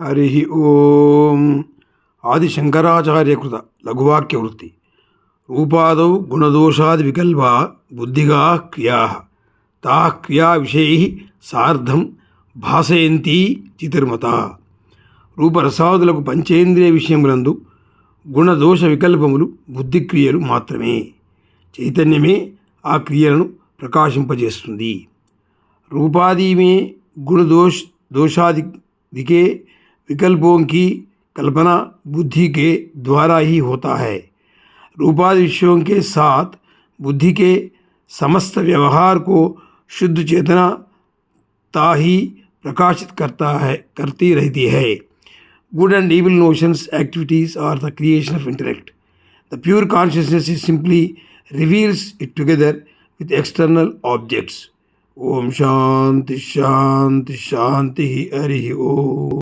హరి ఓం. ఆదిశంకరాచార్యకృత లఘువాక్యవృత్తి. రూపాదౌ గుణదోషాది వికల్ప బుద్ధిగా క్రియా. తా క్రియా విషయ సార్ధం భాషయంతి చితిర్మత. రూపరసాదులకు పంచేంద్రియ విషయములందు గుణదోష వికల్పములు బుద్ధిక్రియలు మాత్రమే. చైతన్యమే ఆ క్రియలను ప్రకాశింపజేస్తుంది. రూపాదీమే గుణదోష దోషాది దికే विकल्पों की कल्पना बुद्धि के द्वारा ही होता है। रूपादिशयों के साथ बुद्धि के समस्त व्यवहार को शुद्ध चेतना ता ही प्रकाशित करता है, करती रहती है। Good and evil notions activities are the creation of interact the pure consciousness is simply reveals it together with external objects Om Shanti Shanti Shanti Hari Om.